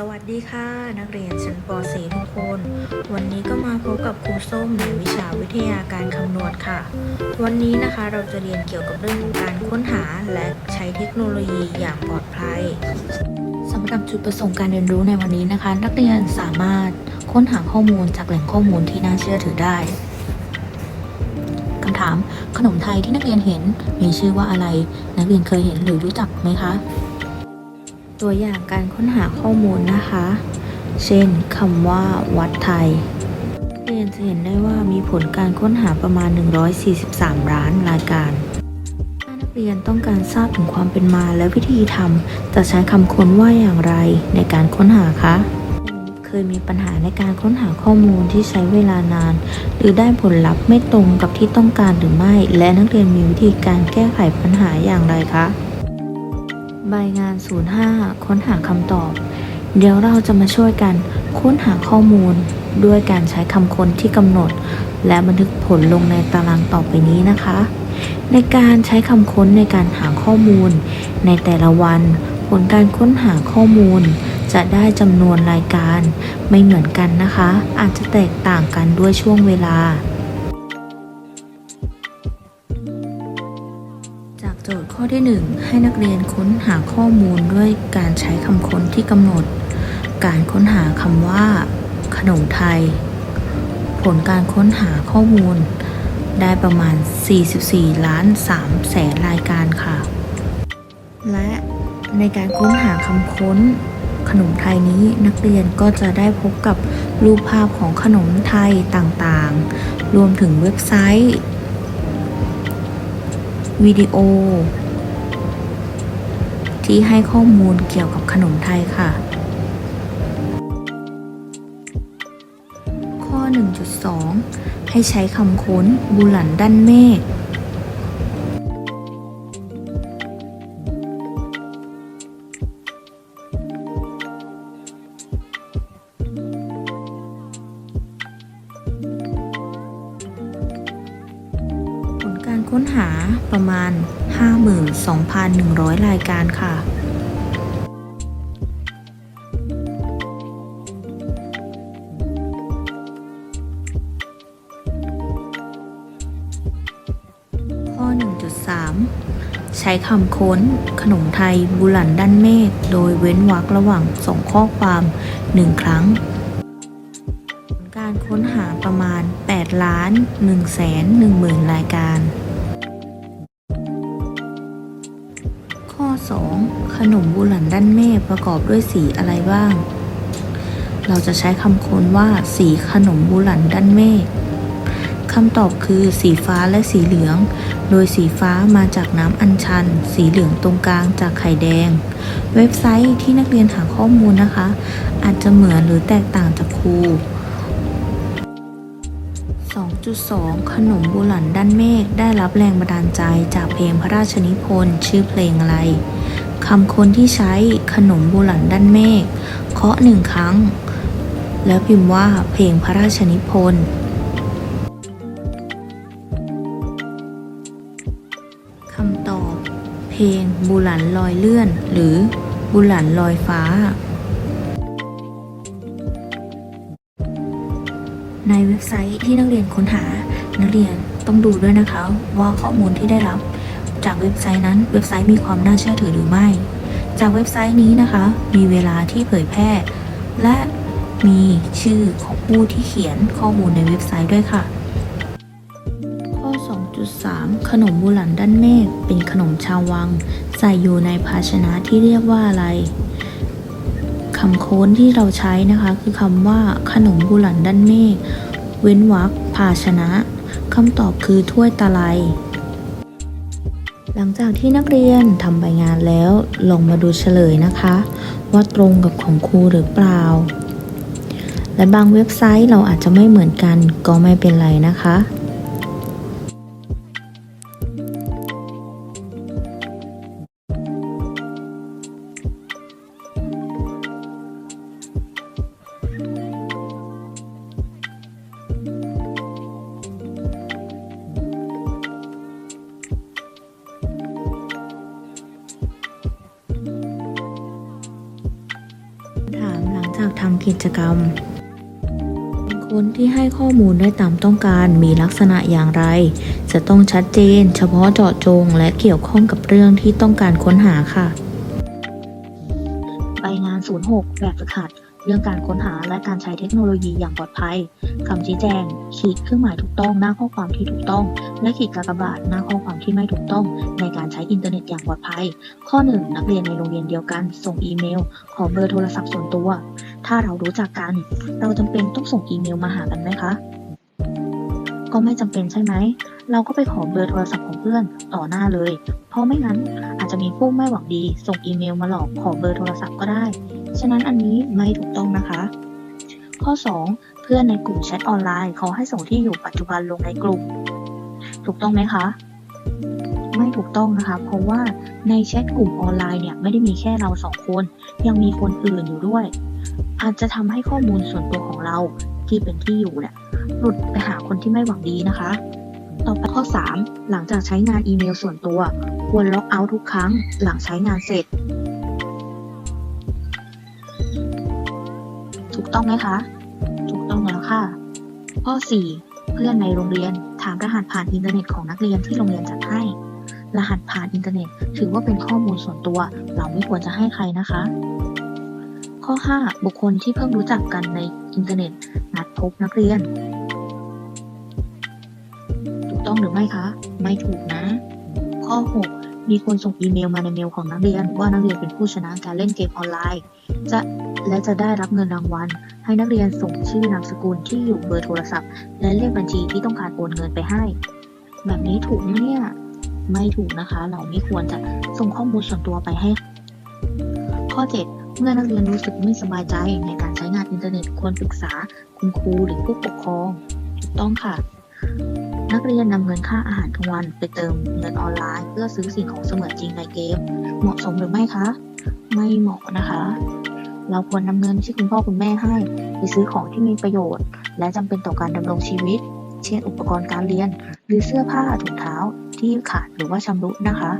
สวัสดีค่ะ นักเรียนชั้นป .4 ทุกคน วันนี้ก็มาพบกับครูส้มในวิชาวิทยาการคำนวณค่ะ วันนี้นะคะเราจะเรียนเกี่ยวกับเรื่องของการค้นหาและใช้เทคโนโลยีอย่างปลอดภัยสำหรับจุดประสงค์การเรียนรู้ในวันนี้นะคะ นักเรียนสามารถค้นหาข้อมูลจากแหล่งข้อมูลที่น่าเชื่อถือได้คำถามขนมไทยที่นักเรียนเห็นมีชื่อว่าอะไร นักเรียนเคยเห็นหรือรู้จักไหมคะ ตัวอย่างการค้นหาข้อมูลนะคะ เช่นคำว่า วัดไทยเรียนจะเห็นได้ว่ามีผลการค้นหาประมาณ 143 ล้านรายการถ้านักเรียนต้องการทราบถึงความเป็นมาและวิธีทำจะใช้คำค้นว่าอย่างไรในการค้นหาคะเคยมีปัญหาในการค้นหาข้อมูลที่ใช้เวลานาน หรือได้ผลลัพธ์ไม่ตรงกับที่ต้องการหรือไม่ และนักเรียนมีวิธีการแก้ไขปัญหาอย่างไรคะ ใบงาน 05 ค้นหาคำตอบ เดี๋ยวเราจะมาช่วยกันค้นหาข้อมูล ด้วยการใช้คำค้นที่กำหนด และบันทึกผลลงในตารางต่อไปนี้นะคะ ในการใช้คำค้นในการหาข้อมูล ในแต่ละวัน ผลการค้นหาข้อมูล จะได้จำนวนรายการ ไม่เหมือนกันนะคะ อาจจะแตกต่างกันด้วยช่วงเวลา จากโจทย์ข้อที่ 1 ให้นักเรียนค้นหาข้อมูลด้วยการใช้คำค้นที่กำหนด การค้นหาคำว่า ขนมไทย ผลการค้นหาข้อมูล ได้ประมาณ 44 ล้าน3แสนรายการค่ะ และในการค้นหาคำค้น ขนมไทยนี้นักเรียนก็จะได้พบกับรูปภาพของขนมไทยต่างๆ รวมถึงเว็บไซต์ วิดีโอ ที่ให้ข้อมูลเกี่ยวกับขนมไทยค่ะ ข้อ 1.2 ให้ใช้คำค้นบุหลันด้านเมฆ ค้นหาประมาณ 52,100 รายการค่ะ ข้อ 1.3 ใช้คำค้นขนมไทยบุหลันด้านเมฆโดยเว้นวรรคระหว่างส่งข้อความ1ครั้งการค้นหาประมาณ 8 ล้าน 1 แสน 1 หมื่นรายการ ขนมบุหลันด้านเมฆประกอบด้วยสีอะไรบ้าง เราจะใช้คำค้นว่า สีขนมบุหลันด้านเมฆคำตอบคือสีฟ้าและสีเหลือง โดยสีฟ้ามาจากน้ำอัญชัน สีเหลืองตรงกลางจากไข่แดง เว็บไซต์ที่นักเรียนหาข้อมูลนะคะ อาจจะเหมือนหรือแตกต่างจากครู 2.2 ขนมบุหลันด้านเมฆได้รับแรงบันดาลใจจากเพลงพระราชนิพนธ์ชื่อเพลงอะไร คำค้นที่ใช้ขนมโบุหลันด้านเมฆเคาะหนึ่งครั้ง แล้วพิมพ์ว่าเพลงพระราชนิพนธ์คำตอบ เพลงบุหลันลอยเลื่อน หรือบุหลันลอยฟ้า ในเว็บไซต์ที่นักเรียนค้นหานักเรียนต้องดูด้วยนะคะว่าข้อมูลที่ได้รับ จากเว็บไซต์นั้นเว็บไซต์มีความน่าเชื่อถือหรือไม่ จากเว็บไซต์นี้นะคะ มีเวลาที่เผยแพร่ และมีชื่อของผู้ที่เขียนข้อมูลในเว็บไซต์ด้วยค่ะ ข้อ 2.3 ขนมบุหลันด้านเมฆเป็นขนมชาววัง ใส่อยู่ในภาชนะที่เรียกว่าอะไรคำโค้นที่เราใช้นะคะ คือคำว่าขนมบุหลันด้านเมฆเว้นวรรคภาชนะคำตอบคือถ้วยตะไล หลังจากที่นักเรียนทำใบงานแล้วลองมาดูเฉลยนะคะ ว่าตรงกับของครูหรือเปล่า และบางเว็บไซต์เราอาจจะไม่เหมือนกันก็ไม่เป็นไรนะคะ จากทำกิจกรรม คนที่ให้ข้อมูลได้ตามต้องการมีลักษณะอย่างไร จะต้องชัดเจน เฉพาะเจาะจง และเกี่ยวข้องกับเรื่องที่ต้องการค้นหาค่ะ ใบงาน 06 แบบฝึกหัด เรื่องการค้นหาและการใช้เทคโนโลยีอย่างปลอดภัยคำชี้แจง ขีดเครื่องหมายถูกต้องหน้าข้อความที่ถูกต้อง และขีดกากบาทหน้าข้อความที่ไม่ถูกต้อง ในการใช้อินเทอร์เน็ตอย่างปลอดภัย ข้อ 1 นักเรียนในโรงเรียนเดียวกัน ส่งอีเมล ขอเบอร์โทรศัพท์ส่วนตัว ถ้าเรารู้จักกัน เราจำเป็นต้องส่งอีเมลมาหากันไหมคะ ก็ไม่จำเป็นใช่ไหมเราก็ไปขอเบอร์โทรศัพท์ของเพื่อนต่อหน้าเลย เพราะไม่งั้นอาจจะมีผู้ไม่หวังดี ส่งอีเมลมาหลอกขอเบอร์โทรศัพท์ก็ได้ ฉะนั้นอันนี้ไม่ถูกต้องนะคะ ข้อ 2 เพื่อนในกลุ่มแชทออนไลน์เขาให้ส่งที่อยู่ปัจจุบันลงในกลุ่ม ถูกต้องไหมคะ ไม่ถูกต้องนะคะ เพราะว่าในแชทกลุ่มออนไลน์เนี่ยไม่ได้มีแค่เราสองคน ยังมีคนอื่นอยู่ด้วย อาจจะทำให้ข้อมูลส่วนตัวของเราที่เป็นที่อยู่เนี่ยหลุดไปหาคนที่ไม่หวังดีนะคะ ต่อไปข้อ 3 หลังจากใช้งานอีเมลส่วนตัว ควรล็อกเอาท์ทุกครั้ง หลังใช้งานเสร็จ ต้องไหมคะ ถูกต้องแล้วค่ะ ข้อ 4 เพื่อนในโรงเรียนถามรหัสผ่านอินเทอร์เน็ตของนักเรียนที่โรงเรียนจัดให้ รหัสผ่านอินเทอร์เน็ต ถือว่าเป็นข้อมูลส่วนตัว เราไม่ควรจะให้ใครนะคะ ข้อ 5 บุคคลที่เพิ่งรู้จักกันในอินเทอร์เน็ต นัดพบนักเรียน ถูกต้องหรือไม่คะ ไม่ถูกนะ ข้อ 6 มีคนส่งอีเมลมาในเมลของนักเรียน ว่านักเรียนเป็นผู้ชนะการเล่นเกมออนไลน์ จะ และจะได้รับเงินรางวัล ให้นักเรียนส่งชื่อนามสกุลที่อยู่เบอร์โทรศัพท์ และเลขบัญชีที่ต้องการโอนเงินไปให้ แบบนี้ถูกไหมเนี่ย ไม่ถูกนะคะ เราไม่ควรจะส่งข้อมูลส่วนตัวไปให้ ข้อ 7 เมื่อนักเรียนรู้สึกไม่สบายใจในการใช้งานอินเทอร์เน็ตควรปรึกษาคุณครูหรือผู้ปกครองถูกต้องค่ะนักเรียนนำเงินค่าอาหารกลางวัน ไปเติมเงินออนไลน์ เพื่อซื้อสิ่งของเสมือนจริงในเกม เหมาะสมหรือไม่คะ ไม่เหมาะนะคะ เราควรนำเงินที่คุณพ่อคุณแม่ให้ ไปซื้อของที่มีประโยชน์ และจำเป็นต่อการดำรงชีวิต เช่น อุปกรณ์การเรียน หรือเสื้อผ้าถุงเท้าที่ขาดหรือว่าชำรุดนะคะ